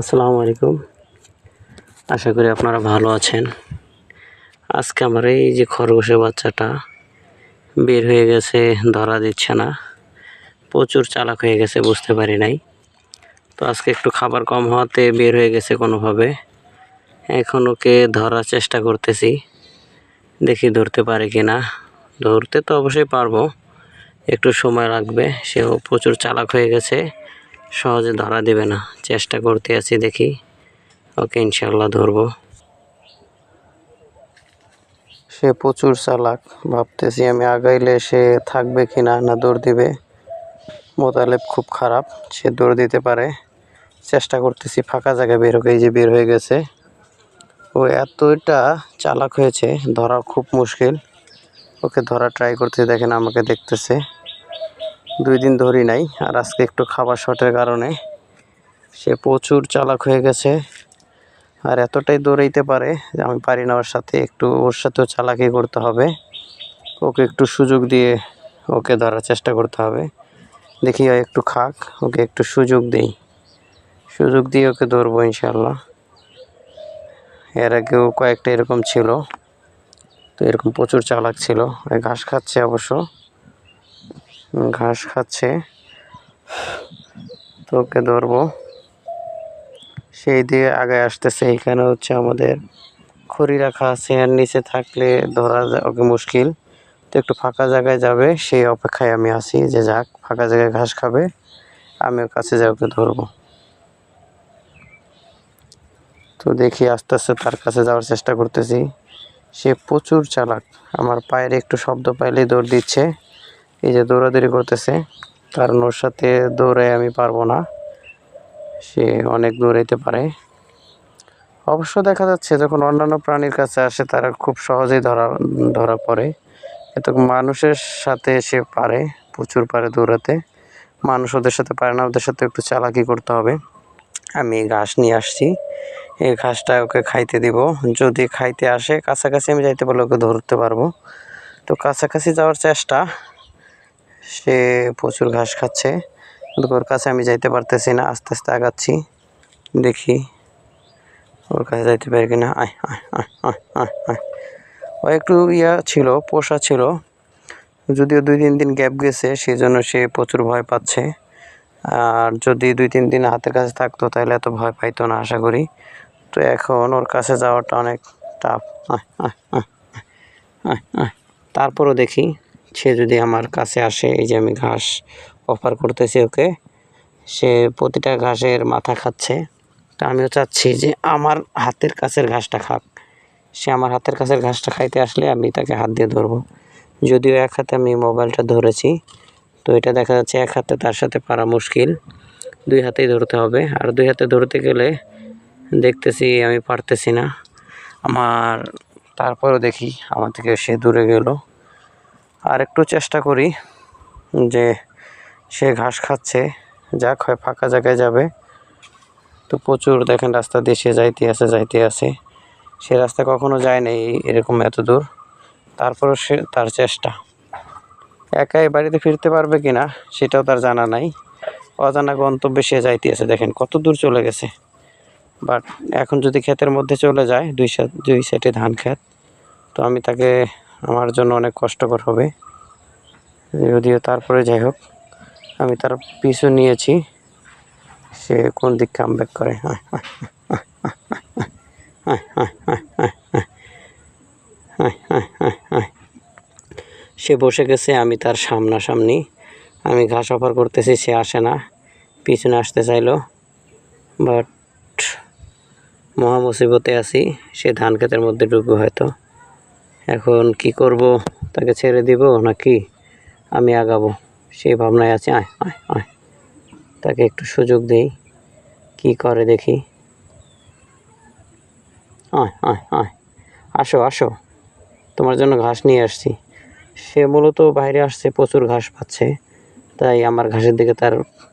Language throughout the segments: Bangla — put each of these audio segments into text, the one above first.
আসসালামু আলাইকুম। আশা করি আপনারা ভালো আছেন। আজকে আমার এই যে খরগোশের বাচ্চাটা বের হয়ে গেছে, ধরা দিচ্ছে না। প্রচুর চালাক হয়ে গেছে, বুঝতে পারি নাই। তো আজকে একটু খাবার কম হওয়াতে বের হয়ে গেছে কোনোভাবে। এখন ওকে ধরার চেষ্টা করতেছি। দেখি ধরতে পারে কি না ধরতে তো অবশ্যই পারব। একটু সময় লাগবে, সেও প্রচুর চালাক হয়ে গেছে। সহজে ধরা দেবে না। চেষ্টা করতে আছি দেখি। ওকে ইনশাল্লাহ ধরবো। সে প্রচুর চালাক। ভাবতেছি আমি আগাইলে সে থাকবে কি না না দৌড় দিবে। মোতালেব খুব খারাপ, সে দৌড় দিতে পারে। চেষ্টা করতেছি, ফাঁকা জায়গায় বের হোক এই যে বের হয়ে গেছে। ও এতটা চালাক হয়েছে, ধরা খুব মুশকিল। ওকে ধরা ট্রাই করতে দেখেন আমাকে দেখতেছে। দুই দিন ধরি নাই, আর আজকে একটু খাবার শর্টের কারণে। সে প্রচুর চালাক হয়ে গেছে, আর এতটাই দৌড়াইতে পারে যে আমি পারি না ওর সাথে, একটু ওর সাথেও চালাকি করতে হবে। ওকে একটু সুযোগ দিয়ে ওকে ধরার চেষ্টা করতে হবে। দেখি একটু খাক, ওকে একটু সুযোগ দিই। সুযোগ দিয়ে ওকে ধরবো ইনশাল্লাহ এর আগেও কয়েকটা এরকম ছিল, তো এরকম প্রচুর চালাক ছিল ঘাস খাচ্ছে অবশ্য। ঘাস খাচ্ছে। তো ওকে ধরবো। সেই দিয়ে আগে আসতেছে। এখানে হচ্ছে আমাদের খড়ি রাখা আছে। আর নিচে থাকলে ধরা ওকে মুশকিল। তো একটু ফাঁকা জায়গায় যাবে। সেই অপেক্ষায় আমি আছি। যে যাক, ফাঁকা জায়গায় ঘাস খাবে। আমি ওর কাছে যাই, ওকে ধরবো। তো দেখি আস্তে আস্তে তার কাছে যাওয়ার চেষ্টা করতেছি। সে প্রচুর চালাক। আমার পায়ের একটু শব্দ পাইলেই দৌড় দিচ্ছে। এই যে দৌড়াদৌড়ি করতেছে কারণ ওর সাথে দৌড়াই আমি পারব না। সে অনেক দৌড়াইতে পারে। অবশ্য দেখা যাচ্ছে যখন অন্যান্য প্রাণীর কাছে আসে, তারা খুব সহজেই ধরা ধরা পড়ে। এত মানুষের সাথে সে পারে, প্রচুর পারে দৌড়াতে। মানুষ ওদের সাথে পারে না, ওদের সাথে একটু চালাকি করতে হবে। আমি ঘাস নিয়ে আসছি। এই ঘাসটা ওকে খাইতে দিব। যদি খাইতে আসে, কাছাকাছি আমি যাইতে পারলে ওকে ধরতে পারব। তো কাছাকাছি যাওয়ার চেষ্টা সে প্রচুর ঘাস খাচ্ছে। কিন্তু ওর কাছে আমি যাইতে পারতেছি না, আস্তে আস্তে আগাচ্ছি। দেখি ওর কাছে যাইতে পারি কিনা। ও একটু ইয়া ছিল, পোষা ছিল। যদিও দুই তিন দিন গ্যাপ গেছে সেই জন্য সে প্রচুর ভয় পাচ্ছে। আর যদি দুই তিন দিন হাতের কাছে থাকতো, তাহলে এত ভয় পাইতো না, আশা করি। তো এখন ওর কাছে যাওয়াটা অনেক টাফ তারপরও দেখি সে যদি আমার কাছে আসে, এই যে আমি ঘাস অফার করতেছি ওকে, সে প্রতিটা ঘাসের মাথা খাচ্ছে। তা আমিও চাচ্ছি যে আমার হাতের কাছের ঘাসটা খাক। সে আমার হাতের কাছের ঘাসটা খাইতে আসলে আমি তাকে হাত দিয়ে ধরবো। যদিও এক হাতে আমি মোবাইলটা ধরেছি, তো এটা দেখা যাচ্ছে এক হাতে তার সাথে পারা মুশকিল। দুই হাতেই ধরতে হবে, আর দুই হাতে ধরতে গেলে দেখতেছি আমি পারতেছি না। আমার, তারপরেও দেখি আমার থেকে সে দূরে গেল। আর একটু চেষ্টা করি যে সে ঘাস খাচ্ছে। যাক, হয় ফাঁকা জায়গায় যাবে। তো প্রচুর দেখেন রাস্তা দিয়ে সে যাইতে আছে যাইতে আছে। সে রাস্তা কখনো যায় নাই এরকম এত দূর। তারপরও সে তার চেষ্টা। একাই বাড়িতে ফিরতে পারবে কি না সেটাও তার জানা নাই। অজানা গন্তব্যে সে যাইতে আছে। দেখেন কত দূর চলে গেছে। বাট এখন যদি ক্ষেতের মধ্যে চলে যায়, দুই দুই সাইডে ধান ক্ষেত, তো আমি তাকে আমার জন্য অনেক কষ্টকর হবে যদিও তারপরে যাই হোক আমি তার পিছু নিয়েছি সে কোন দিক কাম ব্যাক করে সে বসে গেছে আমি তার সামনাসামনি আমি ঘাস অফার করতেছি সে আসে না পিছনে আসতে চাইল বাট মহা মুসিবতে আছি সে ধান ক্ষেতের মধ্যে ঢুকবে হয়তো এখন কি করব? তাকে ছেড়ে দিব নাকি আমি আগাবো? সেই ভাবনায় আছি। আয় আয় আয়। তাকে একটু সুযোগ দেই। কি করে দেখি? আয় আয় আয়। আসো আসো। তোমার জন্য ঘাস নিয়ে আসছি। সে মূলত বাইরে আসছে, প্রচুর ঘাস পাচ্ছে। তাই আমার ঘাসের দিকে তার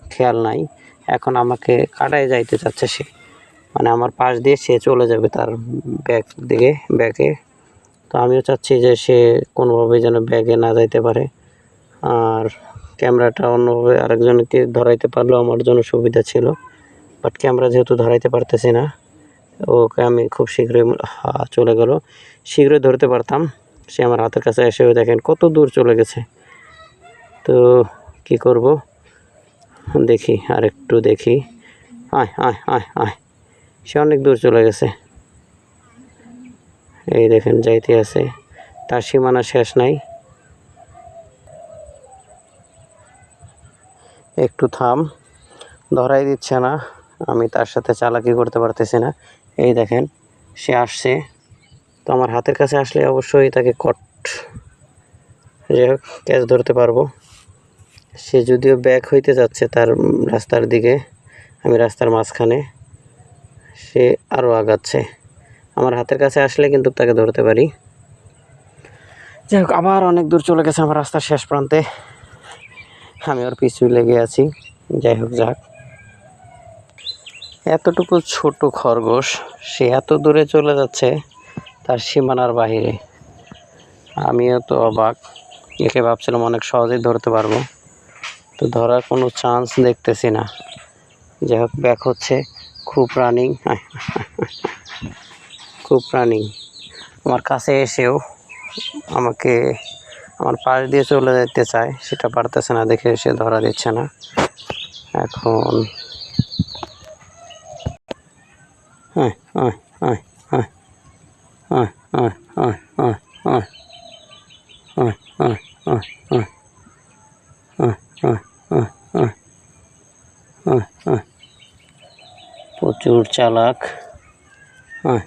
খেয়াল নাই। এখন আমাকে কাটায় যাইতে চাচ্ছে সে। মানে আমার পাশ দিয়ে সে চলে যাবে তার ব্যাগ দিকে ব্যাগে তো আমিও চাচ্ছি যে সে কোনোভাবে যেন ব্যাগে না যাইতে পারে। আর ক্যামেরাটা অন্যভাবে আরেকজনকে ধরাইতে পারলেও আমার জন্য সুবিধা ছিল। বাট ক্যামেরা যেহেতু ধরাইতে পারতেছি না, ওকে আমি খুব শীঘ্রই চলে গেল। শীঘ্রই ধরতে পারতাম। সে আমার হাতের কাছে এসে দেখেন কত দূর চলে গেছে। তো কি করব? দেখি আর একটু দেখি। আয় আয় আয় আয়। সে অনেক দূর চলে গেছে। এই দেখেন, যাইতে আছে। তার সীমানা শেষ নাই। একটু থাম, ধরাই দিচ্ছে না। আমি তার সাথে চালাকি করতে পারতেছি না। এই দেখেন, সে আসছে। তো আমার হাতের কাছে আসলে অবশ্যই তাকে কট, যাই হোক, ক্যাচ ধরতে পারব। সে যদিও ব্যাক হইতে যাচ্ছে তার রাস্তার দিকে, আমি রাস্তার মাঝখানে, সে আরও আগাচ্ছে। আমার হাতের কাছে আসলে কিন্তু তাকে ধরতে পারি। যাই হোক আবার অনেক দূর চলে গেছে আমার রাস্তার শেষ প্রান্তে। আমি ওর পিছু লেগে আছি। যাই হোক যাক। এতটুকু ছোট খরগোশ, সে এত দূরে চলে যাচ্ছে, তার সীমানার বাইরে আমিও তো অবাক। একে ভাবছিলাম অনেক সহজেই ধরতে পারব। তো ধরার কোনো চান্স দেখতেছি না। যাই হোক ব্যাক হচ্ছে। খুব রানিং খুব রানিং আমার কাছে এসেও আমাকে আমার পাশ দিয়ে চলে যেতে চায় সেটা পারতেছে না দেখে সে ধরা দিচ্ছে না এখন আয় আয় আয় আয় আয় আয় আয় আয় আয় আয় আয় আয় আয় প্রচুর চালাক ধরছি,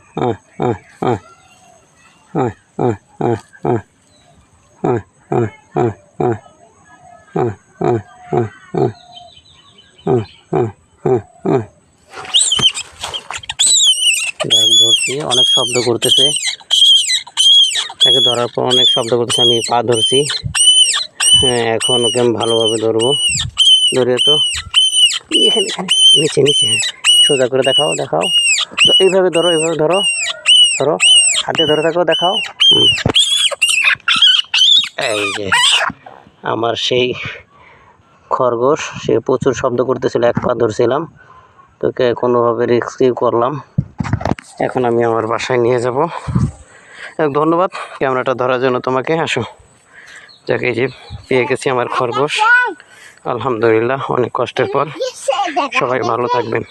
অনেক শব্দ করতেছে। তাকে ধরার পর অনেক শব্দ করতেছে, আমি পা ধরছি। হ্যাঁ এখন ওকে আমি ভালোভাবে ধরবো। ধরে তো, এখানে নিচে নিচে হ্যাঁ। সোজা করে দেখাও দেখাও। এইভাবে ধরো এইভাবে ধরো ধরো। হাতে ধরে থাকো, দেখাও। এই যে আমার সেই খরগোশ, সে প্রচুর শব্দ করতেছিল, এক পা ধরছিলাম। তোকে কোনোভাবে রিস্কিউ করলাম। এখন আমি আমার বাসায় নিয়ে যাব। ধন্যবাদ। ক্যামেরাটা ধরার জন্য তোমাকে, আসো। যাকে যে পেয়ে গেছি আমার খরগোশ। আলহামদুলিল্লাহ, অনেক কষ্টের পর। সবাই ভালো থাকবেন।